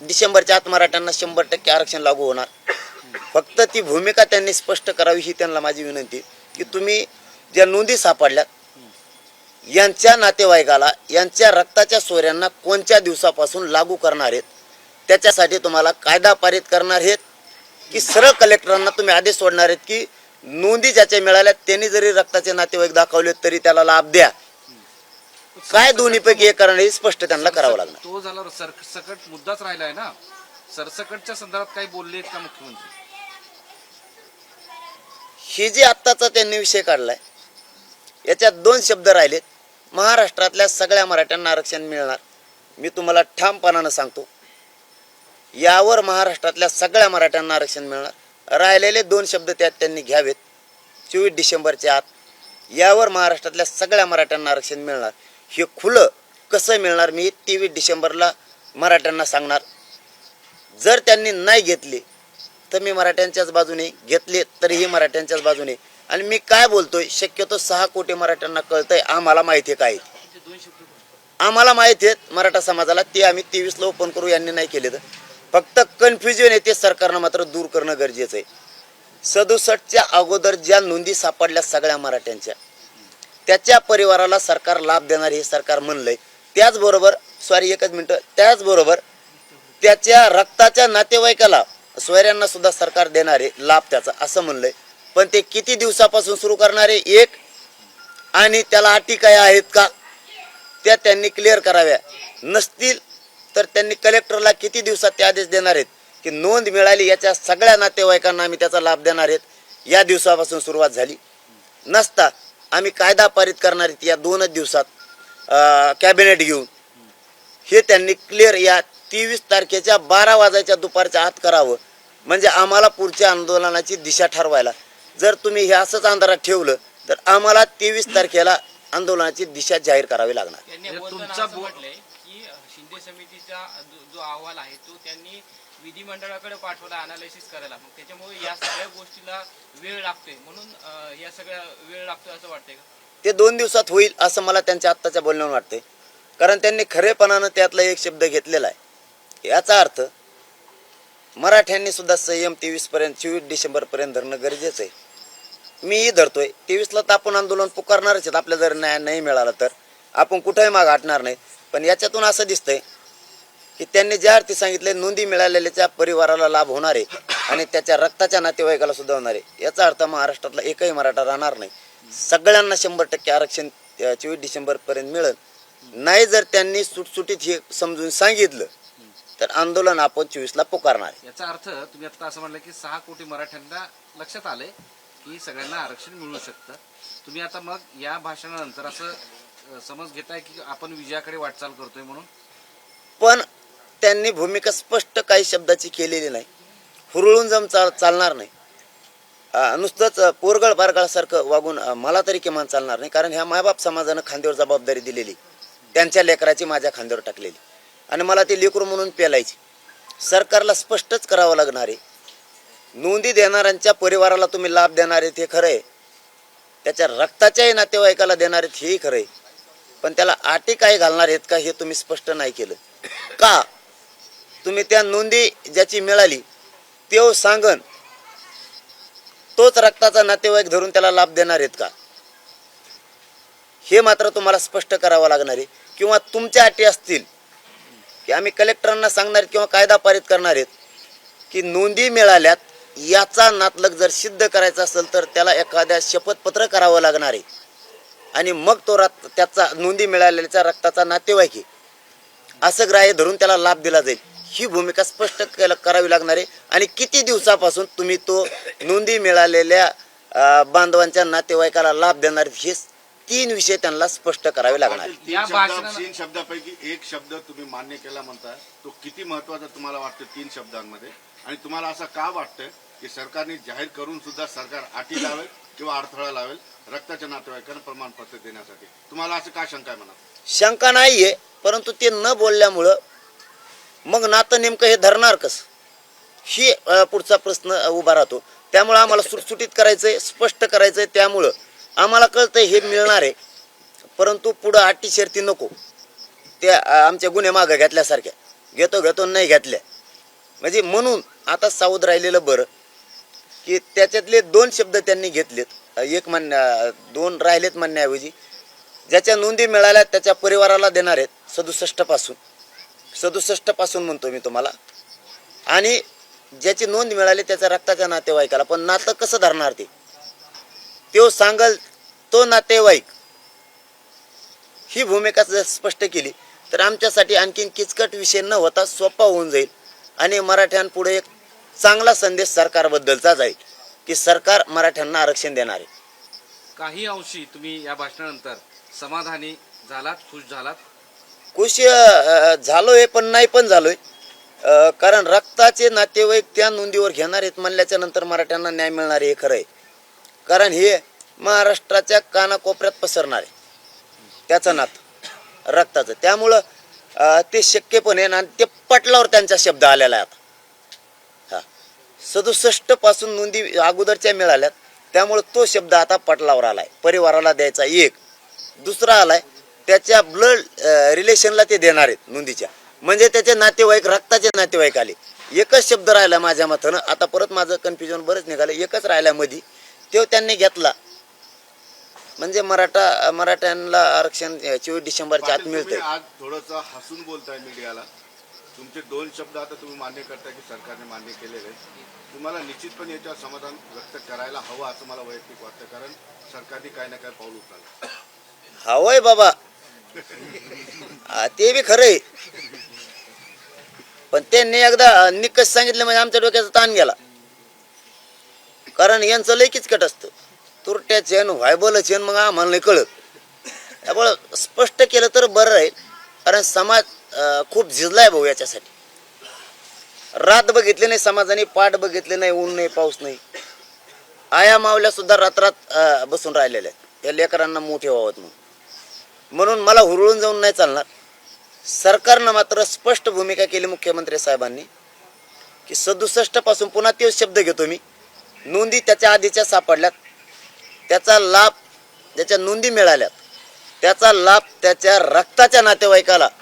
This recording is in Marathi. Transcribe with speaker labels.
Speaker 1: डिसेंबरच्या आत मराठ्यांना शंभर टक्के आरक्षण लागू होणार. फक्त ती भूमिका त्यांनी स्पष्ट करावी ही त्यांना माझी विनंती की तुम्ही ज्या नोंदी सापडल्यात यांच्या नातेवाईकाला यांच्या रक्ताच्या सोऱ्यांना कोणत्या दिवसापासून लागू करणार आहेत त्याच्यासाठी तुम्हाला कायदा पारित करणार आहेत की सरळ कलेक्टरांना तुम्ही आदेश सोडणार आहेत की नोंदी ज्याच्या मिळाल्या त्यांनी जरी रक्ताचे नातेवाईक दाखवले तरी त्याला लाभ द्या. काय दोन्हीपैकी एक करणार हे स्पष्ट त्यांना करावं लागणार.
Speaker 2: तो झाला सर सकट मुद्दाच राहिलाय ना. सरसकटच्या संदर्भात काही बोलले का मुख्यमंत्री?
Speaker 1: हे जे आत्ताचा त्यांनी विषय काढलाय याच्यात दोन शब्द राहिलेत. महाराष्ट्रातल्या सगळ्या मराठ्यांना आरक्षण मिळणार. मी तुम्हाला ठामपणानं सांगतो यावर महाराष्ट्रातल्या सगळ्या मराठ्यांना आरक्षण मिळणार. राहिलेले दोन शब्द त्यात त्यांनी घ्यावेत. चोवीस डिसेंबरच्या आत यावर महाराष्ट्रातल्या सगळ्या मराठ्यांना आरक्षण मिळणार. हे खुलं कसं मिळणार मी तेवीस डिसेंबरला मराठ्यांना सांगणार. जर त्यांनी नाही घेतले तर मी मराठ्यांच्याच बाजूने घेतले तरीही मराठ्यांच्याच बाजूने. आणि मी काय बोलतोय शक्यतो सहा कोटी मराठ्यांना कळतंय आम्हाला माहिती आहे काय आम्हाला माहिती आहेत मराठा समाजाला ते आम्ही तेवीसला ओपन करू यांनी नाही केले तर. फक्त कन्फ्युजन आहे ते सरकारनं मात्र दूर करणं गरजेचं आहे. सदुसष्टच्या अगोदर ज्या नोंदी सापडल्या सगळ्या मराठ्यांच्या त्याच्या परिवाराला सरकार लाभ देणार हे सरकार म्हणलंय. त्याचबरोबर सॉरी एकच मिनटं. त्याचबरोबर त्याच्या रक्ताच्या नातेवाईकाला सोयऱ्यांना सुद्धा सरकार देणार आहे लाभ त्याचा असं म्हणलंय. पण ते किती दिवसापासून सुरू करणार? आहे एक. आणि त्याला अटी काय आहेत का? त्या त्यांनी क्लिअर कराव्या. नसतील तर त्यांनी कलेक्टरला किती दिवसात ते आदेश देणार आहेत? की नोंद मिळाली याच्या सगळ्या नातेवाईकांना आम्ही त्याचा लाभ देणार आहेत. या दिवसापासून सुरुवात झाली. नसता आम्ही कायदा पारित करणार या दोनच दिवसात कॅबिनेट घेऊन. हे त्यांनी क्लिअर या तेवीस तारखेच्या बारा वाजायच्या दुपारच्या आत करावं. म्हणजे आम्हाला पुढच्या आंदोलनाची दिशा ठरवायला. जर तुम्ही हे असंच अंधारात ठेवलं तर आम्हाला तेवीस तारखेला आंदोलनाची दिशा जाहीर करावी लागणार.
Speaker 2: तुमचा
Speaker 3: बोलले की शिंदे समितीचा जो अहवाल आहे तो त्यांनी विधिमंडळाकडे पाठवला अनालिसिस करायला. मग त्याच्यामुळे या सगळ्या गोष्टीला वेळ लागतोय. म्हणून या सगळ्या वेळ लागतोय असं वाटतंय का?
Speaker 1: ते दोन दिवसात होईल असं मला त्यांच्या आत्ताच्या बोलण्यावर वाटते कारण त्यांनी खरेपणानं त्यातला एक शब्द घेतलेला आहे. याचा अर्थ मराठ्यांनी सुद्धा संयम तेवीस पर्यंत चोवीस डिसेंबर पर्यंत धरणं गरजेचं आहे. मीही धरतोय. तेवीसला तर आपण आंदोलन पुकारणारच आहेत. आपल्या जर न्याय नाही मिळाला तर. आपण कुठेही माग हटणार नाही. पण याच्यातून असं दिसतंय की त्यांनी ज्या अर्थी सांगितले नोंदी मिळालेल्याच्या परिवाराला लाभ होणार आहे आणि त्याच्या रक्ताच्या नातेवाईकाला सुद्धा होणार. आहे याचा अर्थ महाराष्ट्रातला एकही मराठा राहणार नाही. सगळ्यांना शंभर टक्के आरक्षण चोवीस डिसेंबर पर्यंत मिळेल. नाही जर त्यांनी सुटसुटीत हे समजून सांगितलं तर आंदोलन आपण चोवीसला पुकारणार आहे.
Speaker 2: याचा अर्थ तुम्ही आता असं म्हणलं की सहा कोटी मराठ्यांना लक्षात आले की सगळ्यांना आरक्षण मिळू शकतं. तुम्ही आता मग या भाषणानंतर असं समज घेताय की आपण विजयाकडे वाटचाल करतोय म्हणून?
Speaker 1: पण त्यांनी भूमिका स्पष्ट काही शब्दाची केलेली नाही. हुरळून जम चाल चालणार नाही. नुसतंच पोरगळ बारगळासारखं वागून मला तरी किमान चालणार नाही. कारण ह्या मायबाप समाजानं खांद्यावर जबाबदारी दिलेली. त्यांच्या लेकराची माझ्या खांद्यावर टाकलेली. आणि मला ती लेकरू म्हणून पेलायची. सरकारला स्पष्टच करावं लागणार आहे. नोंदी देणाऱ्यांच्या परिवाराला तुम्ही लाभ देणार आहेत हे खरं आहे. त्याच्या रक्ताच्याही नातेवाईकाला देणार आहेत हेही खरं आहे. पण त्याला आटे काय घालणार आहेत का हे तुम्ही स्पष्ट नाही केलं. का? तुम्ही त्या नोंदी ज्याची मिळाली तो सांगन. तोच रक्ताचा नातेवाईक धरून त्याला लाभ देणार आहेत का? हे मात्र तुम्हाला स्पष्ट करावं लागणार आहे. किंवा तुमच्या अटी असतील की आम्ही कलेक्टरांना सांगणार किंवा कायदा पारित करणार आहेत की नोंदी मिळाल्यात याचा नातलग जर सिद्ध करायचा असेल तर त्याला एखाद्या शपथपत्र करावं लागणार आहे. आणि मग तो रक्त त्याचा नोंदी मिळालेल्याचा रक्ताचा नातेवाईक आहे. असं ग्राह्य धरून त्याला लाभ दिला जाईल. ही भूमिका स्पष्ट केला करावी लागणार आहे. आणि किती दिवसापासून तुम्ही तो नोंदी मिळालेल्या बांधवांच्या नातेवाईकाला लाभ देणार हे तीन विषय त्यांना स्पष्ट करावे लागणार.
Speaker 4: तीन शब्दापैकी एक शब्द तुम्ही मान्य केला म्हणताय तो किती महत्त्वाचा तुम्हाला वाटतं तीन शब्दांमध्ये? आणि तुम्हाला असं का वाटतं की सरकारने जाहीर करून सुद्धा सरकार अटी लावेल किंवा अडथळा लावेल रक्ताच्या नातेवाईकांना प्रमाणपत्र देण्यासाठी? तुम्हाला असं का शंका आहे म्हणा
Speaker 1: शंका नाहीये परंतु ते न बोलल्यामुळं मग नातं नेमकं हे धरणार कसं? ही पुढचा प्रश्न उभा राहतो. त्यामुळं आम्हाला सुटसुटीत करायचं आहे स्पष्ट करायचं आहे त्यामुळं आम्हाला कळतंय हे मिळणार आहे. परंतु पुढं अटी शर्ती नको. त्या आमच्या गुन्हे मागं घेतल्यासारख्या. घेतो घेतो नाही घेतल्या. म्हणजे म्हणून आता सावध राहिलेलं बरं की त्याच्यातले दोन शब्द त्यांनी घेतलेत. एक म्हणण्या दोन राहिलेत म्हणण्याऐवजी ज्याच्या नोंदी मिळाल्या त्याच्या परिवाराला देणार आहेत सदुसष्टपासून. सदुसष्टपासून म्हणतो मी तुम्हाला. आणि ज्याची नोंद मिळाली त्याच्या रक्ताच्या नातेवाईकाला. पण नातं कसं धरणार ते? तो सांगल तो नातेवाईक. ही भूमिका जर स्पष्ट केली तर आमच्यासाठी आणखीन किचकट विषय न होता सोपा होऊन जाईल. आणि मराठ्यांपुढे एक चांगला संदेश सरकारबद्दलचा जाईल की सरकार मराठ्यांना आरक्षण देणार. आहे
Speaker 2: काही अंशी तुम्ही या भाषणानंतर समाधानी झालात खुश झालात.
Speaker 1: खुश झालोय पण नाही पण झालोय. कारण रक्ताचे नातेवाईक त्या नोंदीवर घेणार आहेत म्हणल्याच्या नंतर मराठ्यांना न्याय मिळणार आहे हे खरं आहे कारण हे महाराष्ट्राच्या कानाकोपऱ्यात पसरणार आहे. त्याचं नातं रक्ताचं. त्यामुळं ते शक्य पण आहे आणि ते पटलावर त्यांचा शब्द आलेला आहे आता. हा. सदुसष्टपासून नोंदी अगोदरच्या मिळाल्यात. त्यामुळं तो शब्द आता पटलावर आलाय. परिवाराला द्यायचा एक. दुसरा आलाय त्याच्या ब्लड रिलेशनला ते देणार आहेत नोंदीच्या. म्हणजे त्याचे नातेवाईक रक्ताचे नातेवाईक आले. एकच शब्द राहिला माझ्या मतानं. आता परत माझं कन्फ्युजन बरंच निघालं. एकच राहिला मधी. तो त्यांनी घेतला. म्हणजे मराठा मराठ्यांना आरक्षण चोवीस डिसेंबरच्या आत मिळतंय.
Speaker 4: आज थोडस हसून बोलताय मीडियाला. तुमचे दोन शब्द आता तुम्ही मान्य करताय की सरकारने मान्य केलेले. तुम्हाला निश्चितपणे याच्यावर समाधान व्यक्त करायला हवं असं मला वैयक्तिक वाटतं. कारण सरकारने काही ना काही पाऊल उचललं.
Speaker 1: हवंय बाबा. हा, ते बी खरंय. पण त्यांनी एकदा निकष सांगितलं म्हणजे आमच्या डोक्याचा ताण गेला. कारण यांचं लय किचकट असतं. तुरट्या चेन व्हायबल चेन मग आम्हाला नाही कळत. त्यामुळं स्पष्ट केलं तर बरं राहील. कारण समाज अं, खूप झिजलाय भाऊ याच्यासाठी. रात बघितले नाही समाजाने पाठ बघितले नाही ऊन नाही पाऊस नाही. आया मावल्या सुद्धा रात्रात अं, बसून राहिलेल्या आहेत. या लेकरांना मोठे व्हावत म्हणून. म्हणून मला हुरळून जाऊन नाही चालणार. सरकारनं मात्र स्पष्ट भूमिका केली मुख्यमंत्री साहेबांनी की सदुसष्टपासून पुन्हा ते शब्द घेतो मी. नोंदी त्याच्या आधीच्या सापडल्यात. त्याचा लाभ ज्याच्या नोंदी मिळाल्यात त्याचा लाभ त्याच्या रक्ताच्या नातेवाईकाला